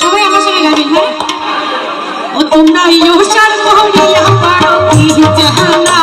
সবাই আমার সঙ্গে গাইবেন হ্যাঁ? ও তোমরা ইয়োশার মোহরিয়া পাড়ো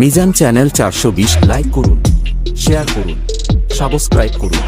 মিজান চ্যানেল চারশো বিশ লাইক করুন শেয়ার করুন সাবস্ক্রাইব করুন।